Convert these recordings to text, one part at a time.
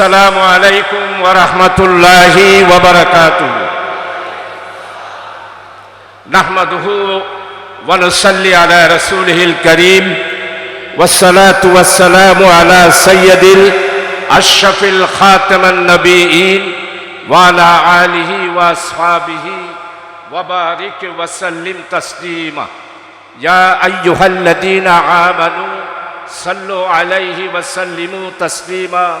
السلام عليكم ورحمة الله وبركاته. نحمده ونصلي على رسوله الكريم. والصلاة والسلام على سيد الأشرف الخاتم النبيين وعلى آله وأصحابه وبارك وسلم تسليما. يا أيها الذين آمنوا صلوا عليه وسلموا تسليما.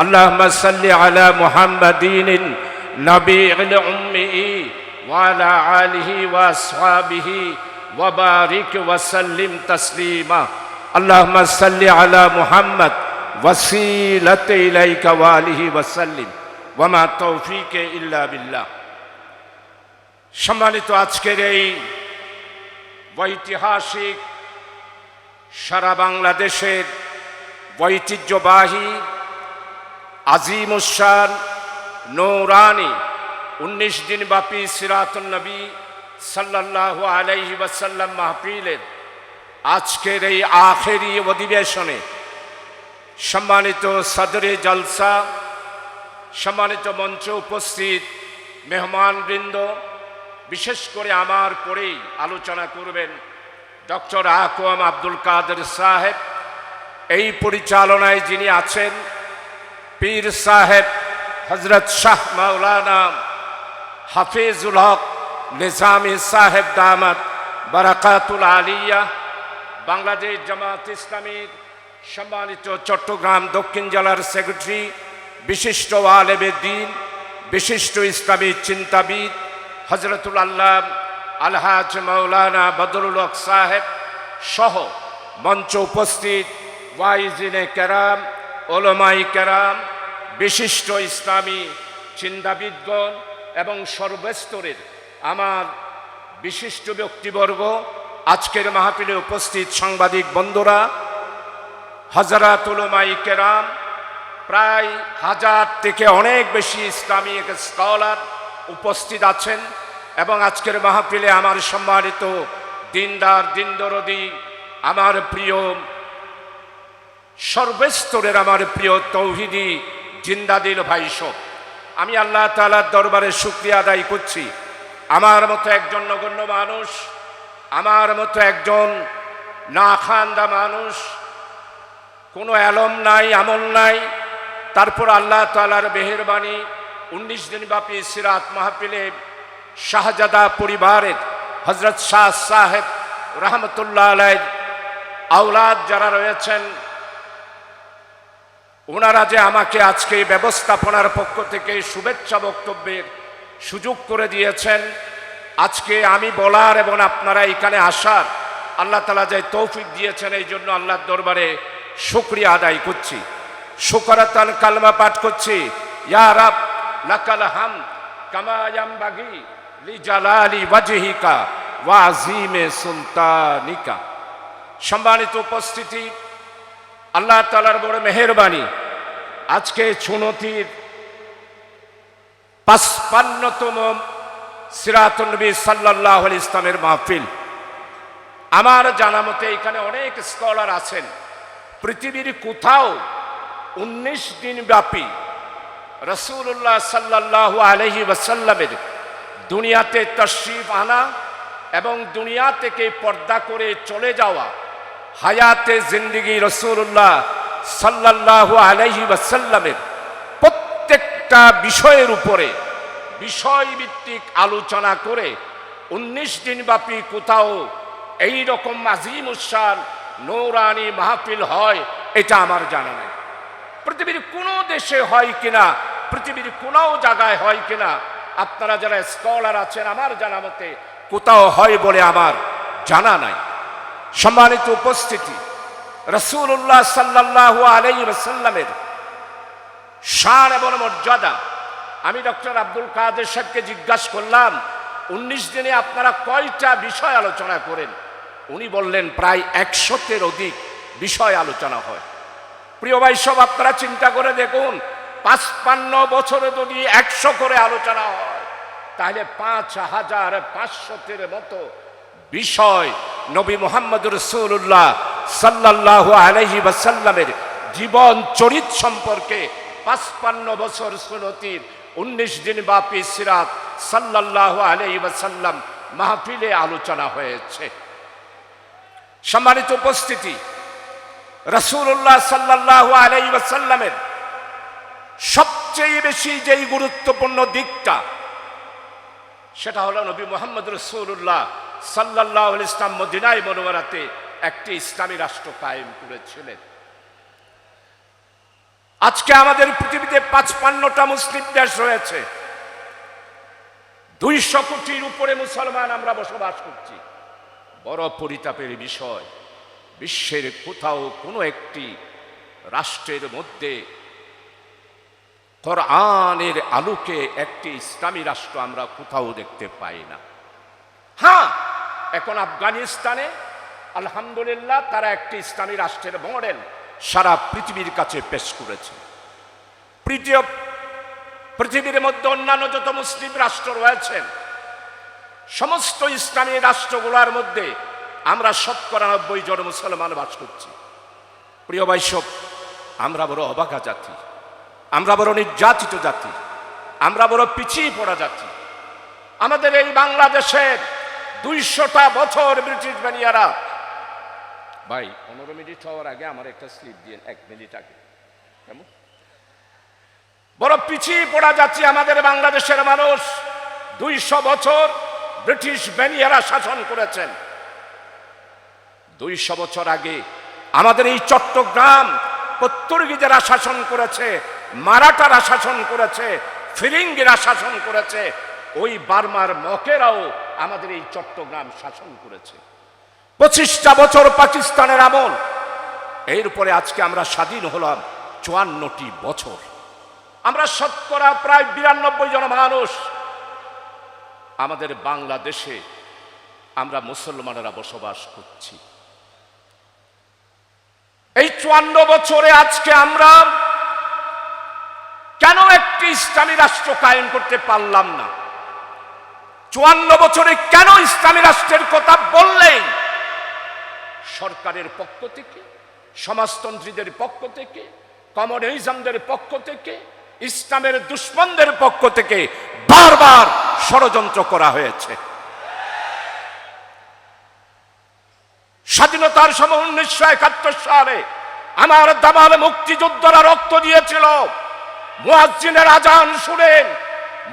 اللهم صل على محمد نبي الأمي وعلى آله وأصحابه وبارك وسلم تسليما اللهم صل على محمد وسيلة إليك وآله وسلم وما توفيق إلا بالله সম্মানিত আজকের এই ঐতিহাসিক সারা বাংলাদেশের ঐতিহ্যবাহী আজিম উসান নৌরানি, উনিশ দিন ব্যাপী সিরাতুল নবী সাল্লাহ আলাইহি ওয়াসাল্লাম মাহফিলের আজকের এই আখেরি অধিবেশনে সম্মানিত সদরে জলসা, সম্মানিত মঞ্চে উপস্থিত মেহমানবৃন্দ, বিশেষ করে আমার পরেই আলোচনা করবেন ডক্টর আকোয়াম আব্দুল কাদের সাহেব। এই পরিচালনায় যিনি আছেন পীর সাহেব হজরত শাহ মাওলানা হাফিজুল হক নিজামি সাহেব দামাত বারাকাতুল আলিয়া, বাংলাদেশ জামাত ইসলামীর সম্মানিত চট্টগ্রাম দক্ষিণ জেলার সেক্রেটারি, বিশিষ্ট আলেবে দিন, বিশিষ্ট ইসলামী চিন্তাবিদ হজরতুল আল্লাহ আলহাজ মৌলানা বদরুল হক সাহেব সহ মঞ্চ উপস্থিত ওয়াইজিনে কেরাম ওলমাই কেরাম, বিশিষ্ট ইসলামী চিন্তাবিদগণ এবং সর্বস্তরের আমার বিশিষ্ট ব্যক্তিবর্গ, আজকের মাহফিলে উপস্থিত সাংবাদিক বন্ধুরা হজরত ওলমাই কেরাম প্রায় হাজার থেকে অনেক বেশি ইসলামিক স্কলার উপস্থিত আছেন এবং আজকের মাহফিলে আমার সম্মানিত দিনদার, দিনদরদি, আমার প্রিয় সর্বস্তরের আমার প্রিয় তৌহিদি জিন্দাদিল ভাই সব। আমি আল্লাহ তালার দরবারে শুক্রিয়া আদায় করছি। আমার মতো একজন নগণ্য মানুষ, আমার মতো একজন না খান্দা মানুষ, কোনো অ্যালম নাই, আমল নাই, তারপর আল্লাহ তালার মেহরবানি, উনিশ দিন ব্যাপী সিরাত মাহফিলে শাহজাদা পরিবারের হজরত শাহ সাহেব রহমতুল্লাহ আলাই আউলাদ যারা রয়েছেন ওনারা যে আমাকে আজকে ব্যবস্থাপনার পক্ষ থেকে শুভেচ্ছা বক্তব্যের সুযোগ করে দিয়েছেন, আজকে আমি বলার এবং আপনারা এখানে আসার আল্লাহ তালা যে তৌফিক দিয়েছেন, এই জন্য আল্লাহর দরবারে শুক্রিয়া আদায় করছি। শুকরাতান কালমা পাঠ করছি, ইয়া লাকাল হাম কামায়াম বাগি লি জালালি ওয়াজহিকা ওয়া আজিমে সুলতানিকা। সম্মানিত উপস্থিতি আল্লাহ তালার বড় মেহরবানি। আজকে চুনতির পাঁচপান্নতম সিরাতুলনবী সাল্লাহ ইসলামের মাহফিল। আমার জানা মতে এখানে অনেক স্কলার আছেন। পৃথিবীর কোথাও উনিশ দিন ব্যাপী রসুল্লাহ সাল্লাহ আলহি ওয়াসাল্লামের দুনিয়াতে তশরিফ আনা এবং দুনিয়া থেকে পর্দা করে চলে যাওয়া হায়াতে জিন্দিগি রসুল্লাহ সাল্লাহ আলহি ওয়াসাল্লামের প্রত্যেকটা বিষয়ের উপরে বিষয়ভিত্তিক আলোচনা করে উনিশ দিন ব্যাপী কোথাও এই রকম আজিম উৎসার নৌরানি মাহফিল হয়, এটা আমার জানা নেই। পৃথিবীর কোনো দেশে হয় কিনা, পৃথিবীর কোনো জায়গায় হয় কিনা, আপনারা যারা স্কলার আছেন, আমার জানা মতে কোথাও হয় বলে আমার জানা নাই। সম্মানিত উপস্থিতি রসুল্লাহ সাল্লাহ আলাই সাল্লামের শান এবং মর্যাদা। আমি ডক্টর আব্দুল কাদের সাহেবকে জিজ্ঞাসা করলাম, উনিশ দিনে আপনারা কয়টা বিষয় আলোচনা করেন? উনি বললেন, প্রায় একশোতের অধিক বিষয় আলোচনা হয়। প্রিয় ভাই, সব আপনারা চিন্তা করে দেখুন, পাঁচপান্ন বছরে যদি একশো করে আলোচনা হয়, তাহলে পাঁচ হাজার পাঁচশোতের মতো বিষয় নবী মোহাম্মদ রসুল্লাহ সাল্লাহ আলহি বাসাল্লামের জীবন চরিত সম্পর্কে পাঁচপান্ন বছর সুনতির উনিশ দিন বাপি সিরাত সাল্লাহ আলহি বাসাল্লাম মাহফিলে আলোচনা হয়েছে। সম্মানিত উপস্থিতি রসুল্লাহ সাল্লাহ আলাই ওয়াসাল্লামের সবচেয়ে বেশি যেই গুরুত্বপূর্ণ দিকটা, সেটা হলো নবী মোহাম্মদ রসুল্লাহ সাল্লাহ ইসলাম মদিনায় মনোয়ারাতে একটি ইসলামী রাষ্ট্র কায়েম করেছিলেন। আজকে আমাদের পৃথিবীতে পাঁচপান্নটা মুসলিম দেশ রয়েছে। দুইশো কোটির উপরে মুসলমান আমরা বসবাস করছি। বড় পরিতাপের বিষয়, বিশ্বের কোথাও কোনো একটি রাষ্ট্রের মধ্যে কোরআনের আলোকে একটি ইসলামী রাষ্ট্র আমরা কোথাও দেখতে পাই না। হ্যাঁ এখন আফগানিস্তানে, আলহামদুলিল্লাহ, তারা একটি ইসলামী রাষ্ট্রের মডেল সারা পৃথিবীর কাছে পেশ করেছে। পৃথিবী পৃথিবীর মধ্যে অন্যান্য যত মুসলিম রাষ্ট্র রয়েছেন সমস্ত ইসলামী রাষ্ট্রগুলোর মধ্যে আমরা শতকরা নব্বই জন মুসলমান বাস করছি। প্রিয় বৈশব আমরা বড় অবাকা জাতি, আমরা বড় নির্যাতিত জাতি, আমরা বড় পিছিয়ে পড়া জাতি। আমাদের এই বাংলাদেশের দুইশোটা বছর ব্রিটিশ বানিয়ারা। ভাই পনেরো মিনিট হওয়ার আগে আমার একটা স্লিপ দিয়ে এক মিনিট আগে। কেমন? বড় পিছিয়ে পড়া যাচ্ছে আমাদের বাংলাদেশের মানুষ দুইশো বছর ব্রিটিশ বেনিয়ারা শাসন করেছেন। দুইশো বছর আগে আমাদের এই চট্টগ্রাম পত্তর্গিজেরা শাসন করেছে মারাঠারা শাসন করেছে ফিরিঙ্গিরা শাসন করেছে ওই বার্মার মকেরাও আমাদের এই চট্টগ্রাম শাসন করেছে। পঁচিশটা বছর পাকিস্তানের আমল। এর উপরে আজকে আমরা স্বাধীন হলাম চুয়ান্নটি বছর। আমরা শতকরা প্রায় বিরানব্বই জন মানুষ। আমাদের বাংলাদেশে আমরা মুসলমানেরা বসবাস করছি। এই চুয়ান্ন বছরে আজকে আমরা কেন একটি ইসলামী রাষ্ট্র কায়েম করতে পারলাম না? চুয়ান্ন বছরে কেন ইসলামী রাষ্ট্রের কথা বললেন সরকারের পক্ষ থেকে, সমাজতন্ত্রীদের পক্ষ থেকে, কমিউনিজমদের পক্ষ থেকে, ইসলামের দুশ্মনদের পক্ষ থেকে বারবার ষড়যন্ত্র করা হয়েছে। স্বাধীনতার সময় উনিশশো একাত্তর সালে আমার দামাল মুক্তিযোদ্ধারা রক্ত দিয়েছিল। মুয়াজ্জিনের আজান শুনেন,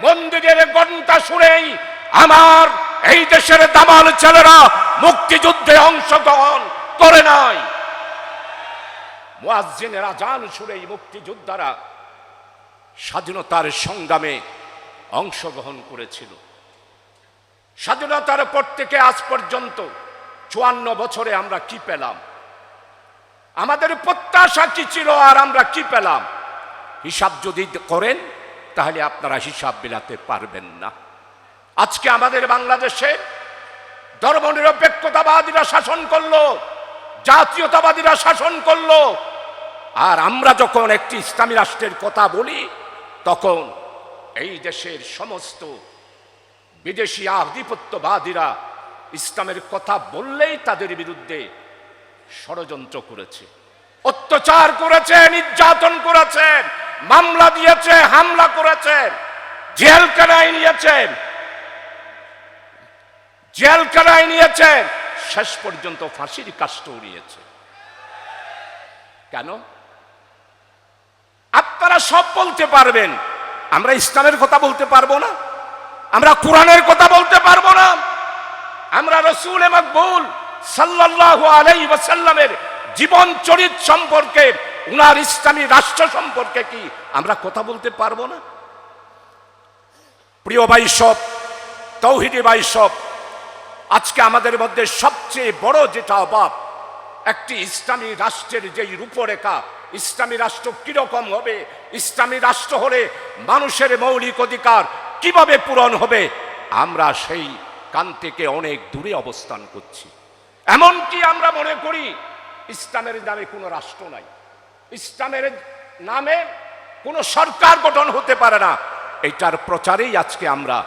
মন্দিরের ঘণ্টা শুনেই আমার এই দেশের দামাল ছেলেরা মুক্তিযুদ্ধে অংশগ্রহণ করে নাই। মুয়াজ্জিনের শুনেই মুক্তিযোদ্ধারা স্বাধীনতার সংগ্রামে অংশগ্রহণ করেছিল। স্বাধীনতার পর থেকে আজ পর্যন্ত চুয়ান্ন বছরে আমরা কি পেলাম? আমাদের প্রত্যাশা কি ছিল আর আমরা কি পেলাম? হিসাব যদি করেন, তাহলে আপনারা হিসাব মেলাতে পারবেন না। আজকে আমাদের বাংলাদেশে ধর্মনিরপেক্ষতাবাদীরা শাসন করল, জাতীয়তাবাদীরা শাসন করল। আর আমরা যখন একটি ইসলামী রাষ্ট্রের কথা বলি, তখন এই দেশের সমস্ত বিদেশি আধিপত্যবাদীরা ইসলামের কথা বললেই তাদের বিরুদ্ধে ষড়যন্ত্র করেছে, অত্যাচার করেছে, নির্যাতন করেছে, মামলা দিয়েছে, হামলা করেছে, জেলখানায় নিয়েছেন জেলখানায় নিয়েছে। শেষ পর্যন্ত ফাঁসির কাষ্ট উড়িয়েছে কেন? আপনারা সব বলতে পারবেন। আমরা ইসলামের কথা বলতে পারব না। আমরা কোরআনের কথা বলতে পারব না। আমরা রসুল মকবুল সাল্লাহ আলাই ওয়াসাল্লামের জীবন চরিত সম্পর্কে, উনার ইসলামী রাষ্ট্র সম্পর্কে কি আমরা কথা বলতে পারব না? প্রিয় ভাই সব, তৌহিদি ভাই সব আজকে আমাদের মধ্যে সবচেয়ে বড় যেটা অভাব, একটি ইসলামী রাষ্ট্রের যেই রূপরেখা, ইসলামী রাষ্ট্র কীরকম হবে, ইসলামী রাষ্ট্র হলে মানুষের মৌলিক অধিকার কীভাবে পূরণ হবে, আমরা সেই কান থেকে অনেক দূরে অবস্থান করছি। এমনকি আমরা মনে করি, ইসলামের নামে কোনো রাষ্ট্র নাই। ইসলামের নামে কোনো সরকার গঠন হতে পারে না। এটার প্রচারেই আজকে আমরা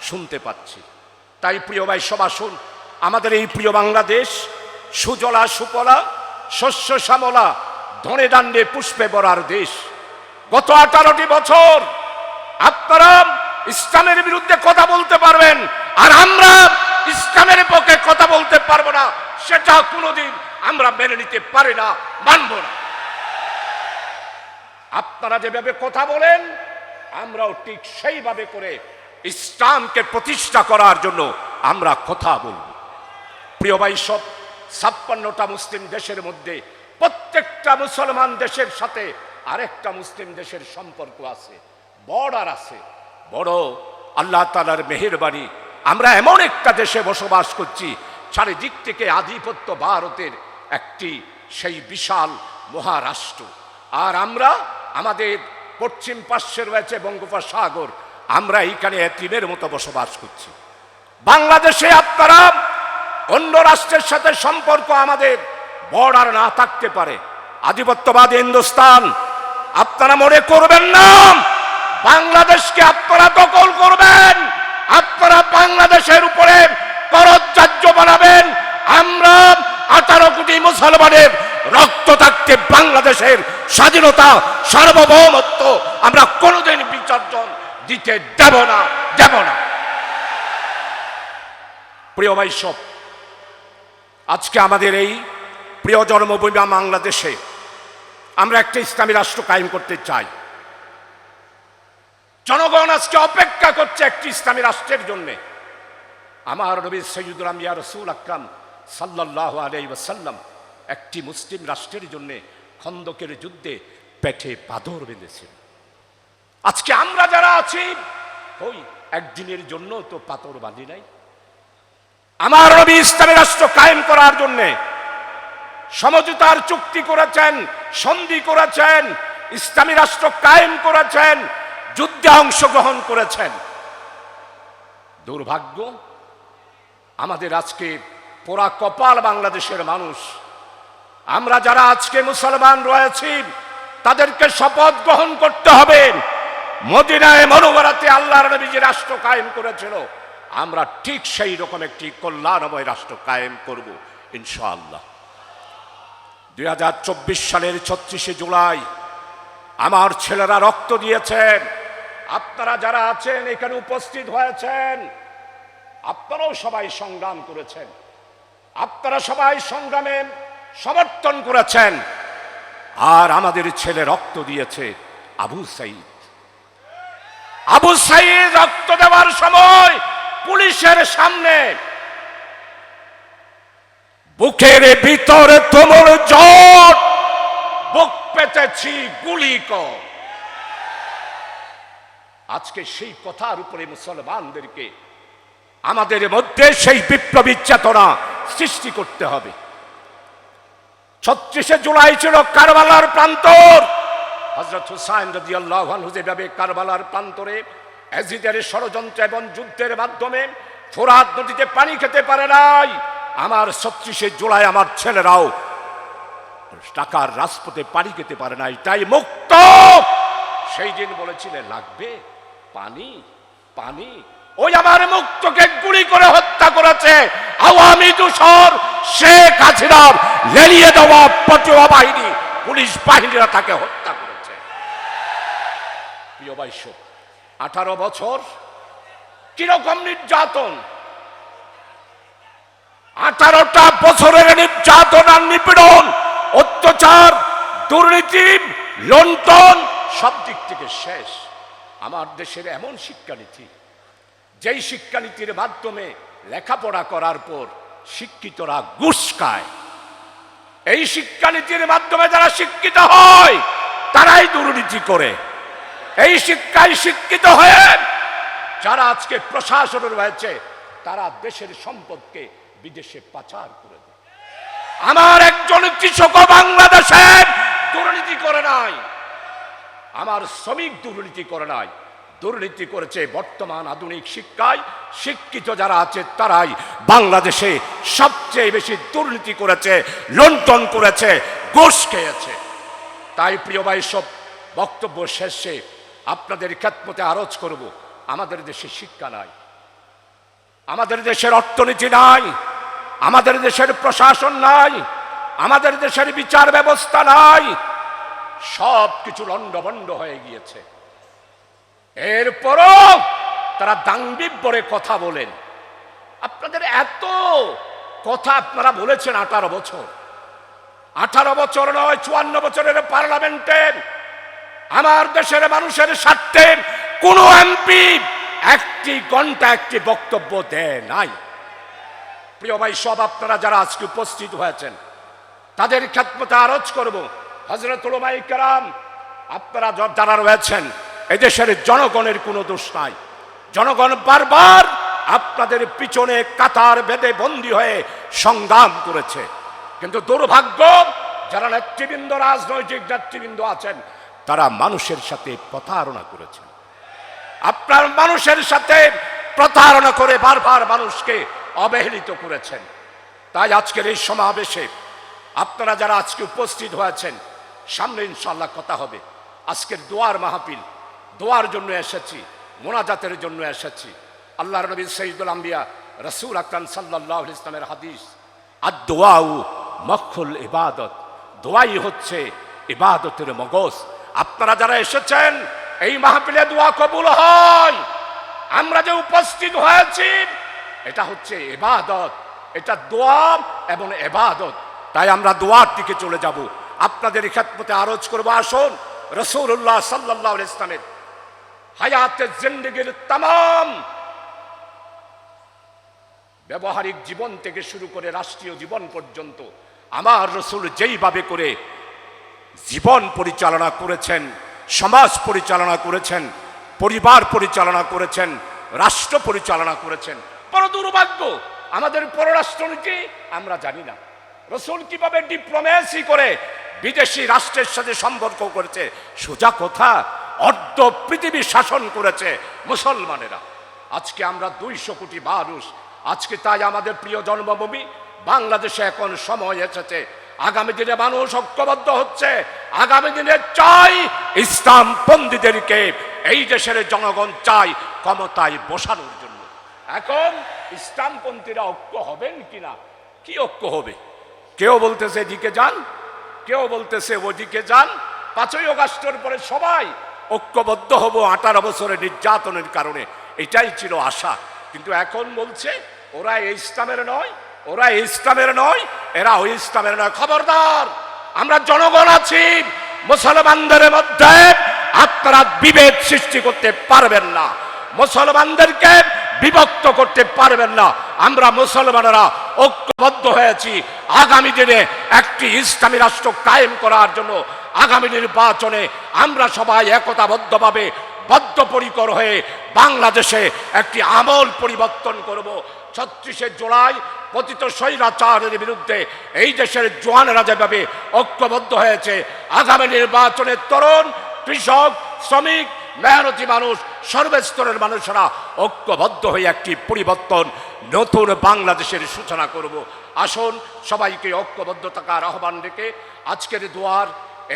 শুনতে পাচ্ছি। তাই প্রিয় ভাই সবাসুন আমাদের এই প্রিয় বাংলাদেশ, সুজলা সুপলা, শস্য শ্যামলা, ধনে দান্ডে পুষ্পে বরার দেশ। গত আঠারোটি বছর আপনারা ইসলামের বিরুদ্ধে কথা বলতে পারবেন, আর আমরা ইসলামের পক্ষে কথা বলতে পারব না, সেটা কোনোদিন আমরা মেনে নিতে পারি না, মানব না। আপনারা যেভাবে কথা বলেন, আমরাও ঠিক সেইভাবে করে ইসলামকে প্রতিষ্ঠা করার জন্য আমরা কথা বলব। প্রিয় ভাই, সব ছাপ্পান্নটা মুসলিম দেশের মধ্যে প্রত্যেকটা মুসলমান দেশের সাথে আরেকটা মুসলিম দেশের সম্পর্ক আছে, বর্ডার আছে। বড় আল্লাহ তালার মেহেরবাড়ি আমরা এমন একটা দেশে বসবাস করছি, চারিদিক থেকে আধিপত্য ভারতের একটি সেই বিশাল মহারাষ্ট্র। আর আমরা আমাদের পশ্চিম পার্শ্বে রয়েছে বঙ্গোপসাগর আমরা এইখানে এতিমের মতো বসবাস করছি। বাংলাদেশে আপনারা অন্য রাষ্ট্রের সাথে সম্পর্ক আমাদের বর্ডার না থাকতে পারে। আধিপত্যবাদী হিন্দুস্তান, আপনারা মনে করবেন না, বাংলাদেশকে আপনারা দখল করবেন, আপনারা বাংলাদেশের উপরে করজ্জার্য বানাবেন, আমরা আঠারো কোটি মুসলমানের রক্ত থাকতে বাংলাদেশের স্বাধীনতা, সার্বভৌমত্ব আমরা কোনোদিন বিসর্জন দিতে দেব না দেব না। প্রিয় বৈশব আজকে আমাদের এই প্রিয় জন্মভূমি বাংলাদেশে আমরা একটা ইসলামী রাষ্ট্র কায়েম করতে চাই। জনগণ আজকে অপেক্ষা করছে একটি ইসলামী রাষ্ট্রের জন্যে। আমার নবী সৈয়দুল আমিয়া রসুল আকরাম সাল্লাহ আলাই ওয়াসাল্লাম একটি মুসলিম রাষ্ট্রের জন্য খন্দকের যুদ্ধে পেটে পাথর বেঁধেছেন। আজকে আমরা যারা আছি, ওই একদিনের জন্য তো পাথর বাঁধি নাই। আমার নবী ইসলামী রাষ্ট্র কায়েম করার জন্য সমঝোতার চুক্তি করেছেন, সন্ধি করেছেন, ইসলামী রাষ্ট্র কায়েম করেছেন, যুদ্ধে অংশগ্রহণ করেছেন। দুর্ভাগ্য, আমাদের আজকে পোড়া কপাল বাংলাদেশের মানুষ। আমরা যারা আজকে মুসলমান রয়েছি, তাদেরকে শপথ গ্রহণ করতে হবে। মদিনায় মনোবরাতে আল্লাহর নবী যে রাষ্ট্র কায়েম করেছিল, আমরা ঠিক সেই রকম একটি কল্যাণময় রাষ্ট্র কায়েম করব, ইনশাআল্লাহ। দুই হাজার চব্বিশ সালের ছত্রিশে জুলাই, আমার ছেলেরা রক্ত দিয়েছেন আপনারা যারা আছেন, এখানে উপস্থিত হয়েছেন, আপনারাও সবাই সংগ্রাম করেছেন। আপনারা সবাই সংগ্রামে সমর্থন করেছেন। আর আমাদের ছেলে রক্ত দিয়েছে আবু সাইদ। আবু সাইদ রক্ত দেওয়ার সময় পুলিশের সামনে, বুকের ভিতরে তোমর জট, বুক পেতেছি গুলি কর। আজকে সেই কথার উপরে মুসলমানদেরকে আমাদের মধ্যে সেই বিপ্লবী চেতনা সৃষ্টি করতে হবে। ছত্রিশে জুলাই ছিল কারবালার প্রান্তর। হজরত হুসাইন রদি আল্লাহ যেভাবে কারবালার প্রান্তরে এজিদের ষড়যন্ত্র এবং যুদ্ধের মাধ্যমে ফোরাত নদীতে পানি খেতে পারে নাই, আমার ছত্রিশে জুলাই আমার ছেলেরাও টাকার রাজপথে পানি খেতে পারে নাই, তাই মুক্ত! সেই দিন বলেছিলেন লাগবে পানি পানি। ওই আমার মুক্তকে গুলি করে হত্যা করেছে আওয়ামী দূষর শেখ হাসিনার লেলিয়ে দেওয়া পটুয়া বাহিনী, পুলিশ বাহিনীরা তাকে হত্যা প্রিয় বাইশ। আঠারো বছর, কীরকম নির্যাতন? আঠারোটা বছরের নির্যাতন আর নিপীড়ন, অত্যাচার, দুর্নীতি লন্ডন সব দিক থেকে শেষ। আমার দেশের এমন শিক্ষানীতি, যেই শিক্ষানীতির মাধ্যমে লেখাপড়া করার পর শিক্ষিতরা খায়। এই শিক্ষানীতির মাধ্যমে যারা শিক্ষিত হয়, তারাই দুর্নীতি করে। এই শিক্ষায় শিক্ষিত হয়ে যারা আজকে প্রশাসনের রয়েছে, তারা দেশের সম্পদকে বিদেশে পাচার করে দেয়। আমার একজন কৃষক বাংলাদেশে দুর্নীতি করে নাই। আমার শ্রমিক দুর্নীতি করে নাই। দুর্নীতি করেছে বর্তমান আধুনিক শিক্ষায়। শিক্ষিত যারা আছে, তারাই বাংলাদেশে সবচেয়ে বেশি দুর্নীতি করেছে লন্ডন করেছে, ঘুষ খেয়েছে। তাই প্রিয় ভাই, সব বক্তব্য শেষে আপনাদের খ্যাতমতে আরজ করব, আমাদের দেশে শিক্ষা নাই, আমাদের দেশের অর্থনীতি নাই, আমাদের দেশের প্রশাসন নাই, আমাদের দেশের বিচার ব্যবস্থা নাই, সব কিছু লণ্ডভণ্ড হয়ে গিয়েছে। এরপরও তারা দাঙ্গিব দাঙ্গিব্বরে কথা বলেন। আপনাদের এত কথা আপনারা বলেছেন আঠারো বছর। আঠারো বছর নয়, চুয়ান্ন বছরের পার্লামেন্টের আমার দেশের মানুষের স্বার্থে কোন এমপি একটি ঘণ্টা একটি বক্তব্য দেয় নাই। প্রিয় ভাই, সব আপনারা যারা আজকে উপস্থিত হয়েছেন, তাদের খ্যাতমতে আরজ করব হজরত কেরাম, আপনারা যারা রয়েছেন, এদেশের জনগণের কোনো দোষ নাই। জনগণ বারবার আপনাদের পিছনে কাতার বেঁধে বন্দী হয়ে সংগ্রাম করেছে। কিন্তু দুর্ভাগ্য, যারা নেতৃবৃন্দ, রাজনৈতিক নেতৃবৃন্দ আছেন তারা মানুষের সাথে প্রতারণা করেছেন আপনার মানুষের সাথে প্রতারণা করে বারবার মানুষকে অবহেলিত করেছেন। তাই আজকের এই সমাবেশে আপনারা যারা আজকে উপস্থিত হয়েছেন, সামনে ইনশাল্লাহ কথা হবে। আজকের দোয়ার মাহফিল, দোয়ার জন্য এসেছি, মোনাজাতের জন্য এসেছি। আল্লাহর নবী সঈদুল আম্বিয়া, রসুল আকরাম সাল্লাহ ইসলামের হাদিস আর দোয়াউ মক্ষুল ইবাদত। দোয়াই হচ্ছে ইবাদতের মগজ। আপনারা যারা এসেছেন, এই মাহফিলে দোয়া কবুল হয়। আমরা যে উপস্থিত হয়েছি, এটা হচ্ছে এবাদত। এটা দোয়া এবং এবাদত। তাই আমরা দোয়ার দিকে চলে যাব। আপনাদের খেতমতে আরজ করব। আসুন রসুল্লাহ সাল্লাহ ইসলামের হায়াতের জিন্দগির তাম ব্যবহারিক জীবন থেকে শুরু করে রাষ্ট্রীয় জীবন পর্যন্ত আমার রসুল যেইভাবে করে জীবন পরিচালনা করেছেন, সমাজ পরিচালনা করেছেন, পরিবার পরিচালনা করেছেন, রাষ্ট্র পরিচালনা করেছেন। বড় দুর্ভাগ্য, আমাদের পররাষ্ট্রনীতি আমরা জানি না। রসুল কীভাবে ডিপ্লোমেসি করে বিদেশি রাষ্ট্রের সাথে সম্পর্ক করেছে, সোজা কথা, অর্ধ পৃথিবী শাসন করেছে মুসলমানেরা। আজকে আমরা দুইশো কোটি মানুষ, আজকে তাই আমাদের প্রিয় জন্মভূমি, বাংলাদেশে এখন সময় এসেছে আগামী দিনে মানুষ ঐক্যবদ্ধ হচ্ছে। আগামী দিনে চাই ইসলাম পন্থীদেরকে এই দেশের জনগণ চাই ক্ষমতায় বসানোর জন্য। এখন ইসলামপন্থীরা ঐক্য হবেন কিনা? কি ঐক্য হবে? কেউ বলতেছে এদিকে যান, কেউ বলতেছে ওদিকে যান। পাঁচই অগাস্টের পরে সবাই ঐক্যবদ্ধ হব আঠারো বছরের নির্যাতনের কারণে। এটাই ছিল আশা। কিন্তু এখন বলছে, ওরা এই ইসলামের নয় ওরা ইসলামের নয় এরা ওই ইসলামের নয়। খবরদার, আমরা জনগণ আছি, মুসলমানদের মধ্যে আপনারা বিভেদ সৃষ্টি করতে পারবেন না। মুসলমানদেরকে বিভক্ত করতে পারবেন না। আমরা মুসলমানেরা ঐক্যবদ্ধ হয়েছি আগামী দিনে একটি ইসলামী রাষ্ট্র কায়েম করার জন্য। আগামী নির্বাচনে আমরা সবাই একতাবদ্ধভাবে বদ্ধপরিকর হয়ে বাংলাদেশে একটি আমল পরিবর্তন করব। ছত্রিশে জুলাই পতিত স্বৈরাচারের বিরুদ্ধে এই দেশের জোয়ানেরা যেভাবে ঐক্যবদ্ধ হয়েছে, আগামী নির্বাচনে তরুণ, কৃষক, শ্রমিক, মেহনতি মানুষ, সর্বস্তরের মানুষরা ঐক্যবদ্ধ হয়ে একটি পরিবর্তন, নতুন বাংলাদেশের সূচনা করব। আসুন সবাইকে ঐক্যবদ্ধ থাকার আহ্বান রেখে আজকের দোয়ার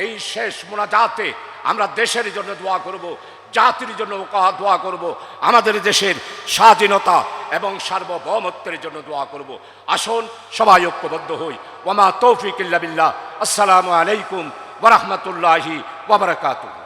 এই শেষ মোনাজাতে আমরা দেশের জন্য দোয়া করব। জাতির জন্য দোয়া করব? আমাদের দেশের স্বাধীনতা এবং সার্বভৌমত্বের জন্য দোয়া করব। আসুন, সবাই ঐক্যবদ্ধ হই। ওমা তৌফিক বিল্লাহ। আসসালামু আলাইকুম ওরহমতুল্লাহি ওবরাকাতুহ